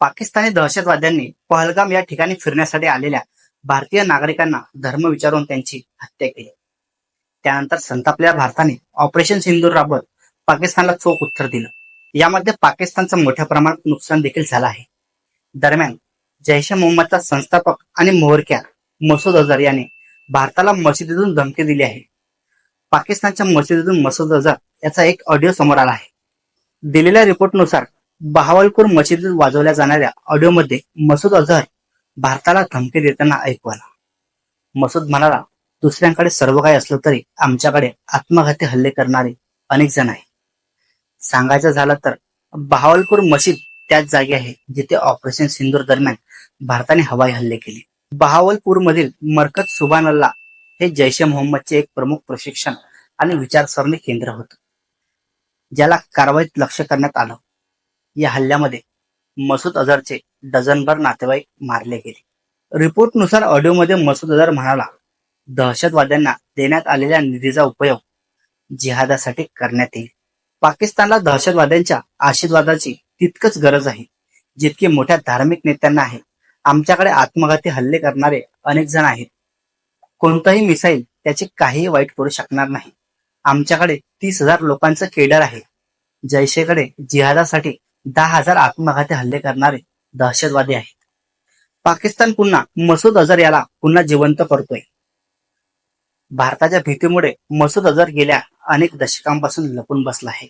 पाकिस्तानी दहशतवाद्यांनी पहलगाम या ठिकाणी फिरण्यासाठी आलेल्या भारतीय नागरिकांना धर्म विचारून त्यांची हत्या केली. त्यानंतर संतापलेल्या भारताने ऑपरेशन सिंदूर राबवत पाकिस्तानला चोख उत्तर दिलं. यामध्ये पाकिस्तानचं मोठ्या प्रमाणात नुकसान देखील झालं आहे. दरम्यान जैश ए मोहम्मदचा संस्थापक आणि मोहरक्या मसूद अझर याने भारताला मशिदीतून धमकी दिली आहे. पाकिस्तानच्या मशिदीतून मसूद अझर याचा एक ऑडिओ समोर आला आहे. दिलेल्या रिपोर्टनुसार बहावलपूर मशिदीत वाजवल्या जाणाऱ्या ऑडिओमध्ये मसूद अझहर भारताला धमकी देताना ऐकू आला मसूद म्हणाला दुसऱ्यांकडे सर्व काही असलं तरी आमच्याकडे आत्मघाती हल्ले करणारे अनेक जण आहे सांगायचं झालं तर बहावलपूर मशीद त्याच जागी आहे जिथे ऑपरेशन सिंदूर दरम्यान भारताने हवाई हल्ले केले. बहावलपूर मधील मरकज सुबानल्ला हे जैश ए मोहम्मदचे एक प्रमुख प्रशिक्षण आणि विचारसरणी केंद्र होतं ज्याला कारवाईत लक्ष करण्यात आलं. या हल्ल्यामध्ये मसूद अझरचे डझनभर नातेवाईक मारले गेले. रिपोर्टनुसार ऑडिओमध्ये मसूद अझर म्हणाला दहशतवाद्यांना देण्यात आलेल्या निधीचा उपयोग जिहादासाठी करण्यात येईल. पाकिस्तानला दहशतवाद्यांच्या आशीर्वादाची तितकच गरज आहे. जितकी मोठ्या धार्मिक नेत्यांना आहे आमच्याकडे आत्मघाती हल्ले करणारे अनेक जण आहेत. कोणताही मिसाईल त्याचे काहीही वाईट करू शकणार नाही. आमच्याकडे तीस हजार लोकांचं केडर आहे. जैशेकडे जिहादासाठी दहा हजार आत्मघाती हल्ले करणारे दहशतवादी आहेत. पाकिस्तान पुन्हा मसूद अझर याला पुन्हा जिवंत करतोय. भारताच्या भीतीमुळे मसूद अझर गेल्या अनेक दशकांपासून लपून बसला आहे.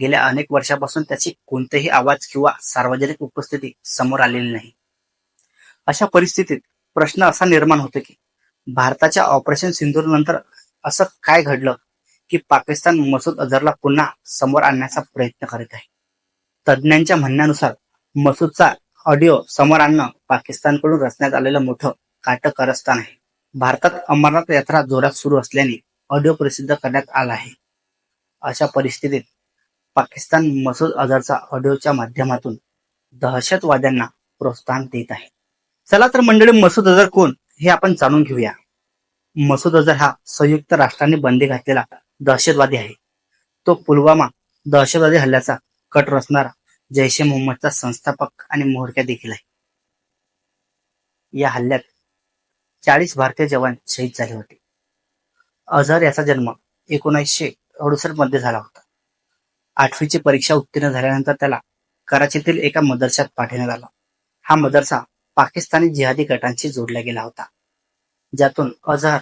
गेल्या अनेक वर्षापासून त्याची कोणतेही आवाज किंवा सार्वजनिक उपस्थिती समोर आलेली नाही. अशा परिस्थितीत प्रश्न असा निर्माण होतो की भारताच्या ऑपरेशन सिंधूर नंतर असं काय घडलं की पाकिस्तान मसूद अझरला पुन्हा समोर आणण्याचा प्रयत्न करीत आहे? तज्ज्ञांच्या म्हणण्यानुसार मसूदचा ऑडिओ समोर आणणं पाकिस्तानकडून रचण्यात आलेलं मोठं काटक कारस्थान आहे. भारतात अमरनाथ यात्रा जोरात सुरू असल्याने ऑडिओ प्रसिद्ध करण्यात आला आहे. अशा परिस्थितीत पाकिस्तान मसूद अझरचा ऑडिओच्या माध्यमातून दहशतवाद्यांना प्रोत्साहन देत आहे. चला तर मंडळी मसूद अझर कोण हे आपण जाणून घेऊया. मसूद अझर हा संयुक्त राष्ट्रांनी बंदी घातलेला दहशतवादी आहे. तो पुलवामा दहशतवादी हल्ल्याचा कट रचणारा जैश ए मोहम्मदचा संस्थापक आणि म्होरक्या देखील आहे. या हल्ल्यात चाळीस भारतीय जवान शहीद झाले होते. अझहर याचा जन्म एकोणीसशे अडुसष्टमध्ये झाला होता. आठवीची परीक्षा उत्तीर्ण झाल्यानंतर त्याला कराचीतील एका मदरशात पाठवण्यात आला. हा मदरसा पाकिस्तानी जिहादी गटांशी जोडला गेला होता. ज्यातून अझहर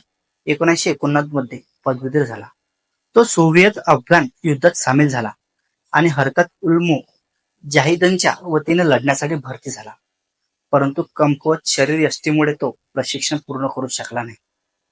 एकोणीसशे एकोणनव्वदमध्ये पदवीधर झाला. तो सोव्हिएत अफगाण युद्धात सामील झाला आणि हरकत उल्मू जाहिदनच्या वतीने लढण्यासाठी भरती झाला. परंतु कमकुवत शरीर यष्टीमुळे तो प्रशिक्षण पूर्ण करू शकला नाही.